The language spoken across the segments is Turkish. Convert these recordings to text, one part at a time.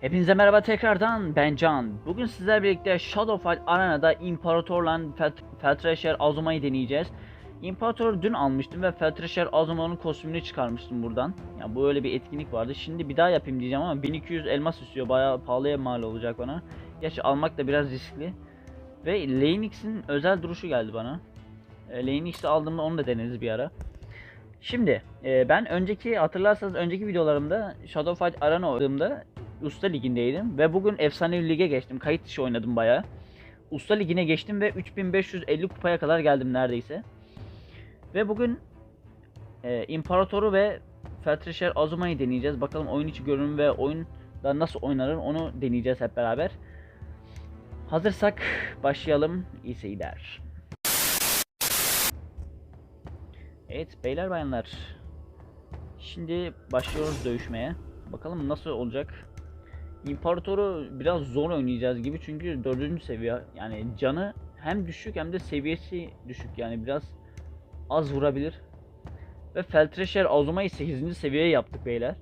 Hepinize merhaba tekrardan ben Can. Bugün sizlerle birlikte Shadowfight Arena'da İmparatorla Fel- Feltreşer Azuma'yı deneyeceğiz. İmparator'u dün almıştım ve Feltreşer Azuma'nın kostümünü çıkarmıştım buradan. Ya bu öyle bir etkinlik vardı. Şimdi bir daha yapayım diyeceğim ama 1200 elmas istiyor. Bayağı pahalıya mal olacak bana. Gerçi almak da biraz riskli. Ve Lanex'in özel duruşu geldi bana. E, Lanex'i aldığımda onu da deneriz bir ara. Şimdi e, ben önceki hatırlarsanız önceki videolarımda Shadowfight Arena oynadığımda Usta Ligi'ndeydim ve bugün Efsanevi Lig'e geçtim. Kayıt dışı oynadım bayağı. Usta Ligi'ne geçtim ve 3550 kupaya kadar geldim neredeyse. Ve bugün e, İmparatoru ve Feltreşer Azuma'yı deneyeceğiz. Bakalım oyun içi görünüm ve oyunda nasıl oynanır onu deneyeceğiz hep beraber. Hazırsak başlayalım. İyi seyirler. Evet beyler bayanlar. Şimdi başlıyoruz dövüşmeye. Bakalım nasıl olacak. İmparatoru biraz zor oynayacağız gibi çünkü dördüncü seviye yani canı hem düşük hem de seviyesi düşük yani biraz az vurabilir. Ve Feltreşer Azuma'yı 8. seviyeye yaptık beyler.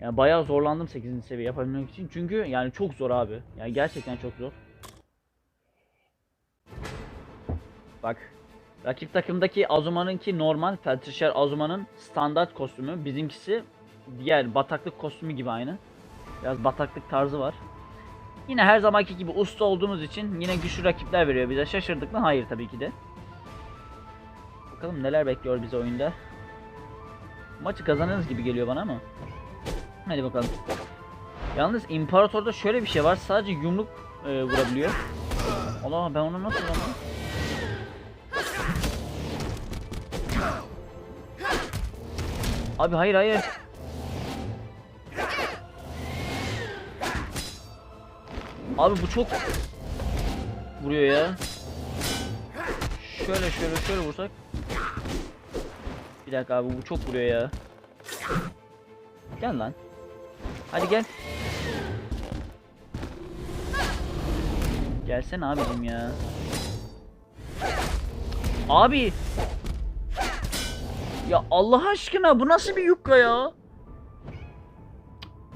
Yani bayağı zorlandım 8. seviye yapabilmek için çünkü yani çok zor abi. Yani gerçekten çok zor. Bak Rakip takımdaki Azuma'nınki normal, Feltreşer Azuma'nın standart kostümü. Bizimkisi diğer bataklık kostümü gibi aynı. Biraz bataklık tarzı var. Yine her zamanki gibi usta olduğumuz için yine güçlü rakipler veriyor bize. Şaşırdık mı? Hayır tabii ki de. Bakalım neler bekliyor bizi oyunda. Maçı kazanırız gibi geliyor bana ama. Hadi bakalım. Yalnız İmparator'da şöyle bir şey var. Sadece yumruk e, vurabiliyor. Allah ben onu nasıl vuramam? Abi hayır hayır. Abi bu çok vuruyor ya. Şöyle şöyle şöyle vursak. Bir dakika abi bu çok vuruyor ya. Gel lan. Hadi gel. Gelsene abicim ya. Abi ya Allah aşkına bu nasıl bir yukka ya?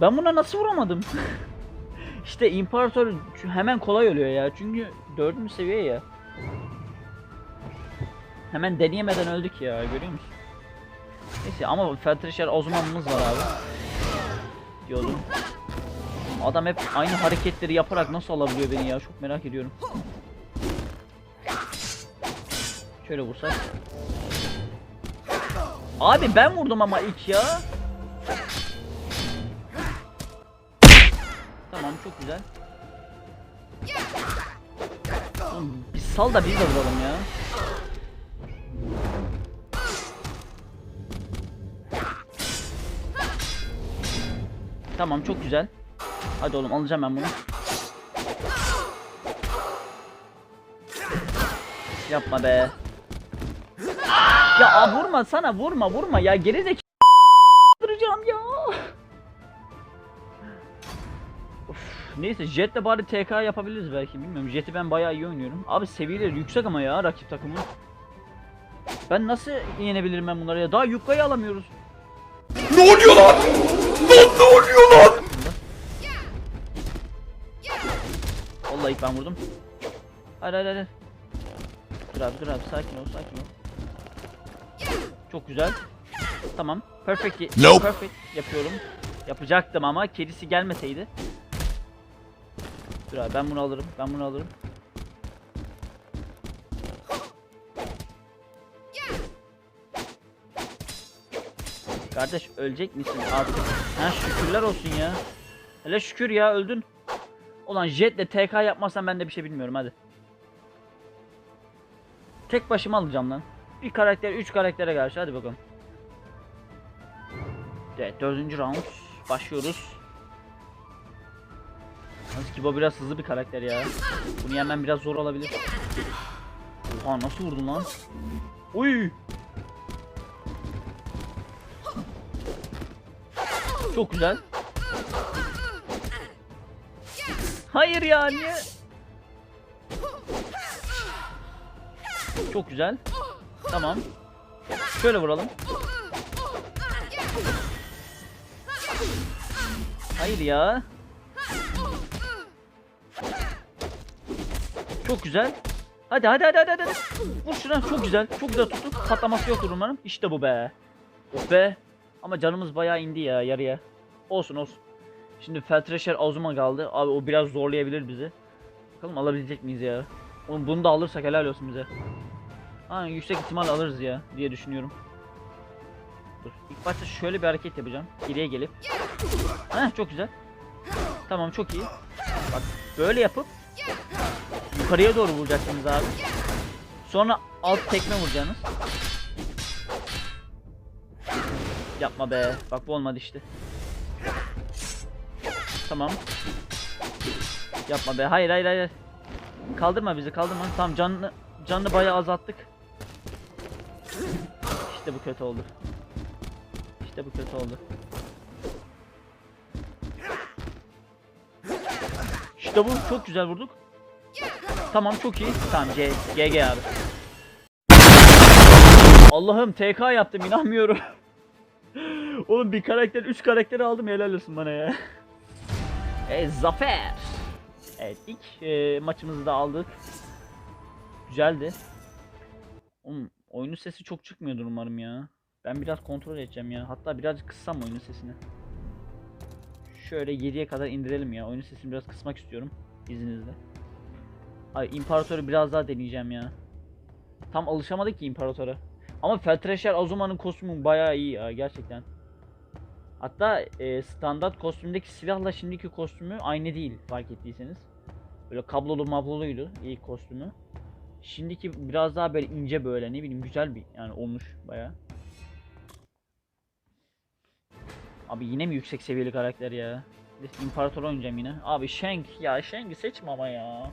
Ben buna nasıl vuramadım? işte imparator hemen kolay oluyor ya. Çünkü dördüncü seviye ya. Hemen deneyemeden öldük ya görüyor musun? Neyse ama Feltreşer Osman'ımız var abi. Diyordum. Adam hep aynı hareketleri yaparak nasıl alabiliyor beni ya çok merak ediyorum. Şöyle vursak. Abi ben vurdum ama ilk ya. Güzel. Bir sal da biz de vuralım ya. Tamam çok güzel. Hadi oğlum alacağım ben bunu. Yapma be. Ya a, vurma sana vurma vurma ya geri neyse Jet'le bari TK yapabiliriz belki bilmiyorum. Jet'i ben bayağı iyi oynuyorum. Abi seviyeleri yüksek ama ya rakip takımın. Ben nasıl yenebilirim ben bunları ya? Daha yukkayı alamıyoruz. Ne oluyor lan? Lan ne oluyor lan? Vallahi ilk ben vurdum. Hadi hadi hadi. Dur abi dur abi sakin ol sakin ol. Çok güzel. Tamam. Perfect. Nope. Perfect yapıyorum. Yapacaktım ama kedisi gelmeseydi. Dur abi ben bunu alırım. Ben bunu alırım. Kardeş ölecek misin artık? Ha şükürler olsun ya. Hele şükür ya öldün. Ulan jetle TK yapmazsan ben de bir şey bilmiyorum hadi. Tek başıma alacağım lan. Bir karakter, üç karaktere karşı hadi bakalım. Evet dördüncü round. Başlıyoruz. Yalnız Kibo biraz hızlı bir karakter ya. Bunu yenmem biraz zor olabilir. Oha nasıl vurdun lan? Uy! Çok güzel. Hayır ya niye? Çok güzel. Tamam. Şöyle vuralım. Hayır ya. Çok güzel. Hadi hadi hadi hadi hadi. Vur şuna çok güzel. Çok güzel tuttuk. Patlaması yoktur umarım. İşte bu be. Oh be. Ama canımız bayağı indi ya yarıya. Olsun olsun. Şimdi Feltreşer Azuma kaldı. Abi o biraz zorlayabilir bizi. Bakalım alabilecek miyiz ya? Oğlum bunu da alırsak helal olsun bize. Ha yüksek ihtimal alırız ya diye düşünüyorum. Dur. İlk başta şöyle bir hareket yapacağım. Geriye gelip. Heh çok güzel. Tamam çok iyi. Bak böyle yapıp yukarıya doğru vuracaksınız abi. Sonra alt tekme vuracaksınız. Yapma be. Bak bu olmadı işte. Tamam. Yapma be. Hayır hayır hayır. Kaldırma bizi kaldırma. Tamam canını canını bayağı azalttık. İşte bu kötü oldu. İşte bu kötü oldu. İşte bu çok güzel vurduk. Tamam çok iyi. Tamam C GG abi. Allah'ım TK yaptım inanmıyorum. Oğlum bir karakter 3 karakteri aldım helal olsun bana ya. E zafer. Evet ilk e, maçımızı da aldık. Güzeldi. Oğlum oyunun sesi çok çıkmıyordur umarım ya. Ben biraz kontrol edeceğim ya. Hatta birazcık kıssam oyunun sesini. Şöyle 7'ye kadar indirelim ya. Oyunun sesini biraz kısmak istiyorum. İzninizle. Ay İmparatoru biraz daha deneyeceğim ya. Tam alışamadık ki İmparator'a. Ama Feltreşer Azuma'nın kostümü bayağı iyi ya gerçekten. Hatta e, standart kostümdeki silahla şimdiki kostümü aynı değil fark ettiyseniz. Böyle kablolu mabloluydu ilk kostümü. Şimdiki biraz daha böyle ince böyle ne bileyim güzel bir yani olmuş bayağı. Abi yine mi yüksek seviyeli karakter ya? İmparator oynayacağım yine. Abi Shank ya Shank'i seçme ama ya.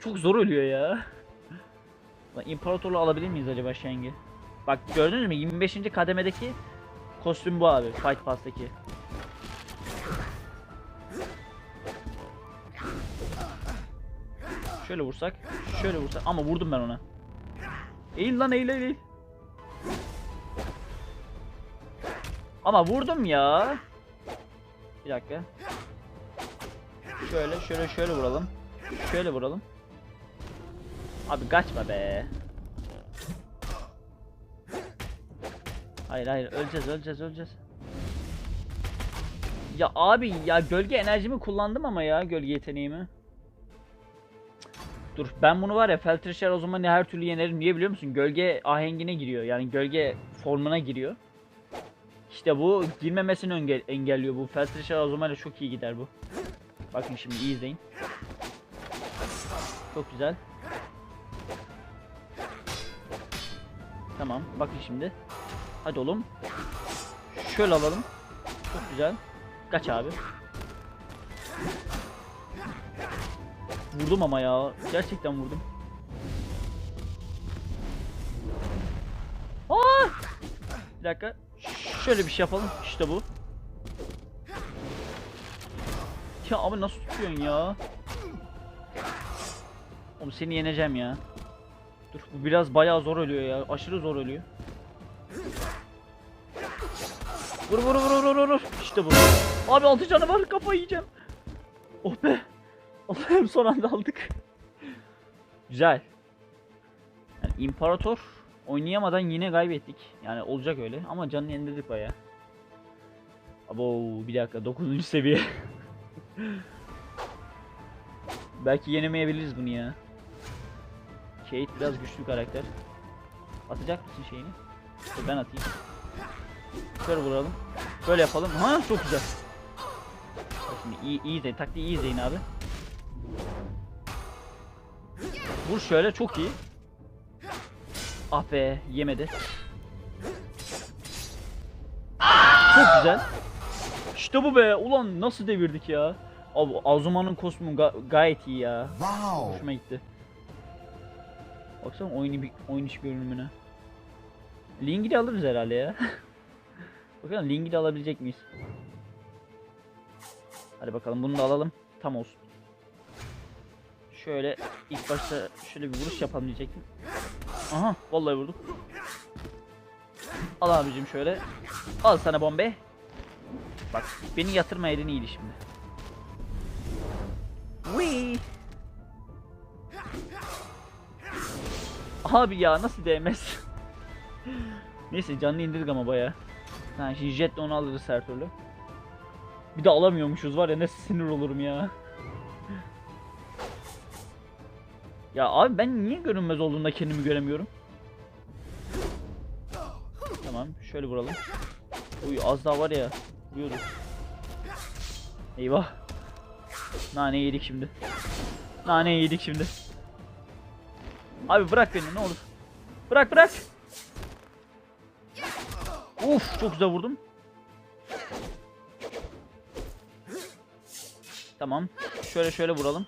Çok zor ölüyor ya. Lan alabilir miyiz acaba Shank'i? Bak gördünüz mü 25. kademedeki kostüm bu abi Fight Pass'taki. Şöyle vursak, şöyle vursak ama vurdum ben ona. Eğil lan eğil. eğil. Ama vurdum ya. Bir dakika. Şöyle şöyle şöyle vuralım. Şöyle vuralım. Abi kaçma be. Hayır hayır öleceğiz öleceğiz öleceğiz. Ya abi ya gölge enerjimi kullandım ama ya gölge yeteneğimi. Dur ben bunu var ya Feltrişer o zaman her türlü yenerim diye biliyor musun? Gölge ahengine giriyor yani gölge formuna giriyor. İşte bu girmemesini engel engelliyor bu. Feltrişer o zaman çok iyi gider bu. Bakın şimdi iyi izleyin. Çok güzel. Tamam bakın şimdi. Hadi oğlum. Şöyle alalım. Çok güzel. Kaç abi. Vurdum ama ya. Gerçekten vurdum. Aa! Bir dakika. Şöyle bir şey yapalım. İşte bu. Ya abi nasıl tutuyorsun ya? Oğlum seni yeneceğim ya. Dur bu biraz bayağı zor ölüyor ya. Aşırı zor ölüyor. Vur vur vur vur vur vur. İşte bu. Abi altı canı var kafayı yiyeceğim. Oh be. Allah'ım son anda aldık. Güzel. Yani İmparator oynayamadan yine kaybettik. Yani olacak öyle ama canını yendirdik baya. Abo bir dakika 9. seviye. Belki yenemeyebiliriz bunu ya. Kate biraz güçlü karakter. Atacak mısın şeyini? Dur ben atayım. Şöyle vuralım. Böyle yapalım. Ha çok güzel. Şimdi iyi, iyi izleyin. Taktiği iyi izleyin abi. Vur şöyle çok iyi. Ah be yemedi. Çok güzel. İşte bu be. Ulan nasıl devirdik ya. Abi Azuma'nın kostümü ga- gayet iyi ya. Wow. Hoşuma gitti. Baksana oyun, bir oynayış görünümüne. Link'i de alırız herhalde ya. Bakalım Link'i de alabilecek miyiz? Hadi bakalım bunu da alalım. Tam olsun. Şöyle ilk başta şöyle bir vuruş yapalım diyecektim. Aha vallahi vurduk. Al abicim şöyle. Al sana bombe. Bak beni yatırmayaydın iyiydi şimdi. Abi ya nasıl değmez? Neyse canını indirdik ama baya. Ha şimdi jetle onu alırız her türlü. Bir de alamıyormuşuz var ya ne sinir olurum ya. Ya abi ben niye görünmez olduğunda kendimi göremiyorum? Tamam şöyle vuralım. Uy az daha var ya. Vuruyorduk. Eyvah. Nane yedik şimdi. Nane yedik şimdi. Abi bırak beni ne olur. Bırak bırak. Uf çok güzel vurdum. Tamam. Şöyle şöyle vuralım.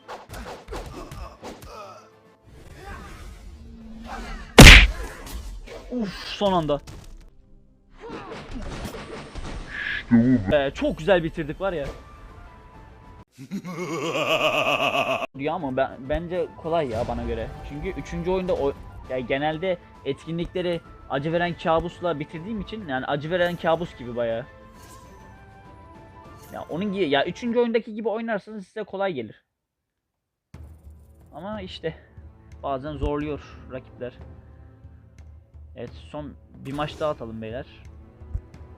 Uf son anda. Ee, çok güzel bitirdik var ya. ya ama ben bence kolay ya bana göre. Çünkü üçüncü oyunda o ya genelde etkinlikleri acı veren kabusla bitirdiğim için yani acı veren kabus gibi bayağı. Ya onun gibi ya üçüncü oyundaki gibi oynarsanız size kolay gelir. Ama işte bazen zorluyor rakipler. Evet son bir maç daha atalım beyler.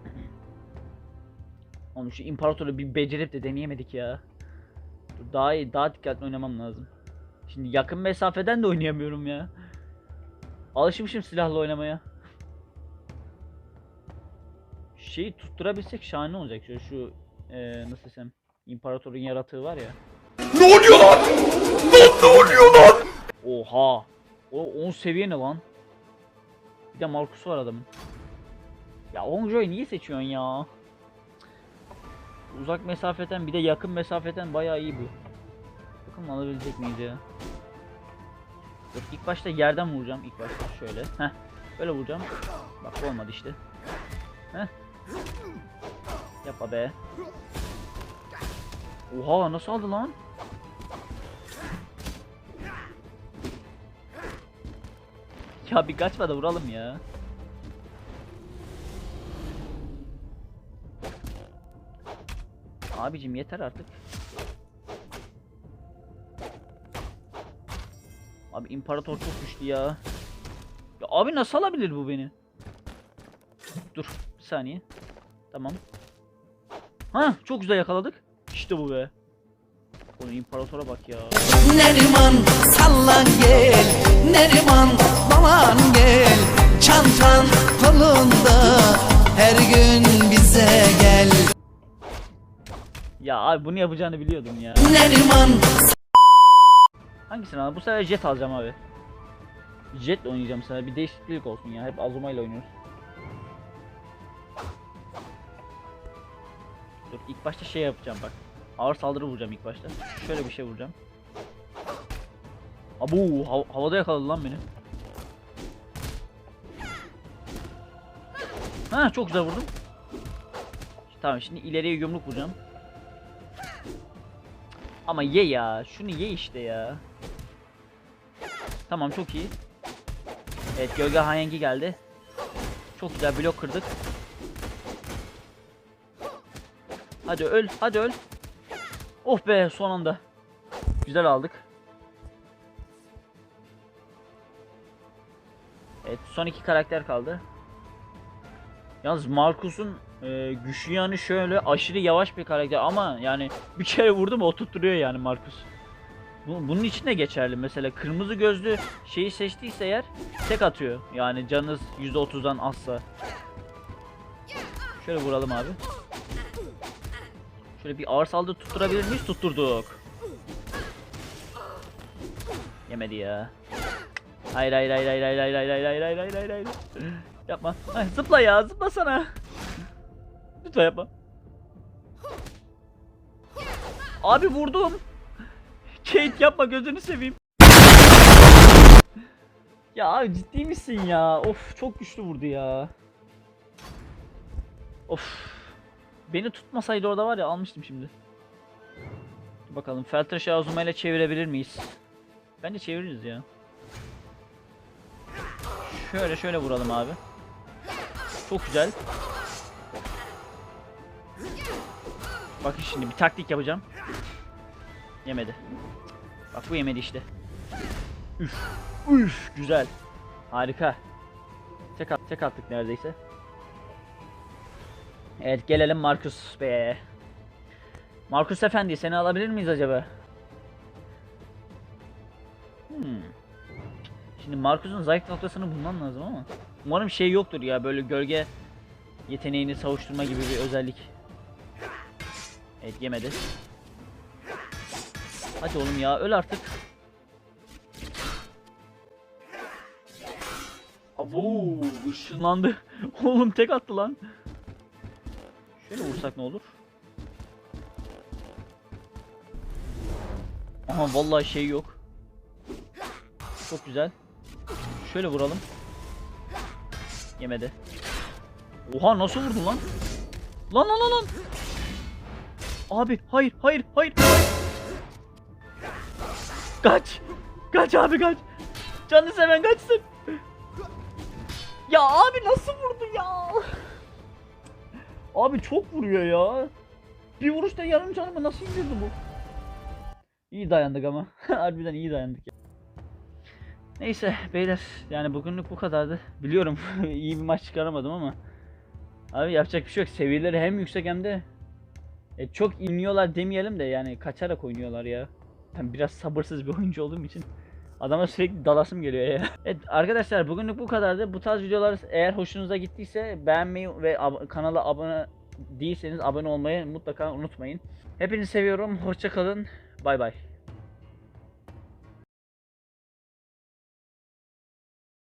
Oğlum şu imparatoru bir becerip de deneyemedik ya. Daha iyi, daha dikkatli oynamam lazım. Şimdi yakın mesafeden de oynayamıyorum ya. Alışmışım silahla oynamaya. Şeyi tutturabilsek şahane olacak. Şöyle şu eee nasıl desem imparatorun yaratığı var ya. Ne oluyor lan? Lan ne oluyor lan? Oha. O 10 seviye ne lan? Bir de Markus var adamın. Ya Onjo'yu niye seçiyorsun ya? Uzak mesafeden bir de yakın mesafeden bayağı iyi bu. Bakalım alabilecek miyiz ya? Dur ilk başta yerden vuracağım ilk başta şöyle. Heh. Böyle vuracağım. Bak olmadı işte. Heh. Yapma be. Oha nasıl aldı lan? Ya bir kaçma da vuralım ya. Abicim yeter artık. Abi imparator çok güçlü ya. Ya abi nasıl alabilir bu beni? Dur bir saniye. Tamam. Ha çok güzel yakaladık. İşte bu be. Onu imparatora bak ya. Neriman sallan gel Neriman baban gel Çantan kolunda Her gün bize gel Ya abi bunu yapacağını biliyordum ya. Hangisini alalım? Bu sefer jet alacağım abi. Jet oynayacağım sana. Bir değişiklik olsun ya. Hep Azuma ile oynuyoruz. Dur ilk başta şey yapacağım bak. Ağır saldırı vuracağım ilk başta. Şöyle bir şey vuracağım. Abu hav- havada yakaladı lan beni. Ha çok güzel vurdum. Tamam şimdi ileriye yumruk vuracağım. Ama ye ya. Şunu ye işte ya. Tamam çok iyi. Evet gölge hayengi geldi. Çok güzel blok kırdık. Hadi öl, hadi öl. Oh be son anda. Güzel aldık. Evet son iki karakter kaldı. Yalnız Markus'un e, güçlü yanı şöyle aşırı yavaş bir karakter ama yani bir kere vurdu mu oturtturuyor yani Markus. Bu, bunun için de geçerli. Mesela kırmızı gözlü şeyi seçtiyse eğer tek atıyor. Yani canınız %30'dan azsa. Şöyle vuralım abi. Şöyle bir ağır saldırı tutturabilir miyiz? Tutturduk. Yemedi ya. Hayır hayır hayır hayır hayır hayır hayır hayır hayır hayır hayır hayır. Yapma. Ay, zıpla ya zıpla sana. Lütfen yapma. Abi vurdum. Kate yapma gözünü seveyim. Ya abi ciddi misin ya? Of çok güçlü vurdu ya. Of. Beni tutmasaydı orada var ya almıştım şimdi. Bakalım Feltraş'ı Azuma çevirebilir miyiz? Bence çeviririz ya. Şöyle şöyle vuralım abi. Çok güzel. Bakın şimdi bir taktik yapacağım. Yemedi. Bak bu yemedi işte. Üf. Üf. Güzel. Harika. Tek, at, tek attık neredeyse. Evet gelelim Marcus Bey'e. Marcus Efendi seni alabilir miyiz acaba? Hmm. Şimdi Marcus'un zayıf noktasını bulmam lazım ama. Umarım şey yoktur ya böyle gölge yeteneğini savuşturma gibi bir özellik. Evet yemedi. Hadi oğlum ya öl artık. Abo ışınlandı. oğlum tek attı lan. Şöyle vursak ne olur? Aha vallahi şey yok. Çok güzel. Şöyle vuralım. Yemedi. Oha nasıl vurdun lan? Lan lan lan lan. Abi hayır hayır hayır. Kaç. Kaç abi kaç. Canını seven kaçsın. Ya abi nasıl vurdu ya? Abi çok vuruyor ya. Bir vuruşta yarım canımı nasıl indirdi bu? İyi dayandık ama. Harbiden iyi dayandık ya. Neyse beyler yani bugünlük bu kadardı. Biliyorum iyi bir maç çıkaramadım ama. Abi yapacak bir şey yok. Seviyeleri hem yüksek hem de e, çok iniyorlar demeyelim de yani kaçarak oynuyorlar ya. Ben biraz sabırsız bir oyuncu olduğum için adama sürekli dalasım geliyor ya. Evet arkadaşlar bugünlük bu kadardı. Bu tarz videolar eğer hoşunuza gittiyse beğenmeyi ve ab- kanala abone değilseniz abone olmayı mutlaka unutmayın. Hepinizi seviyorum. Hoşça kalın. Bay bay.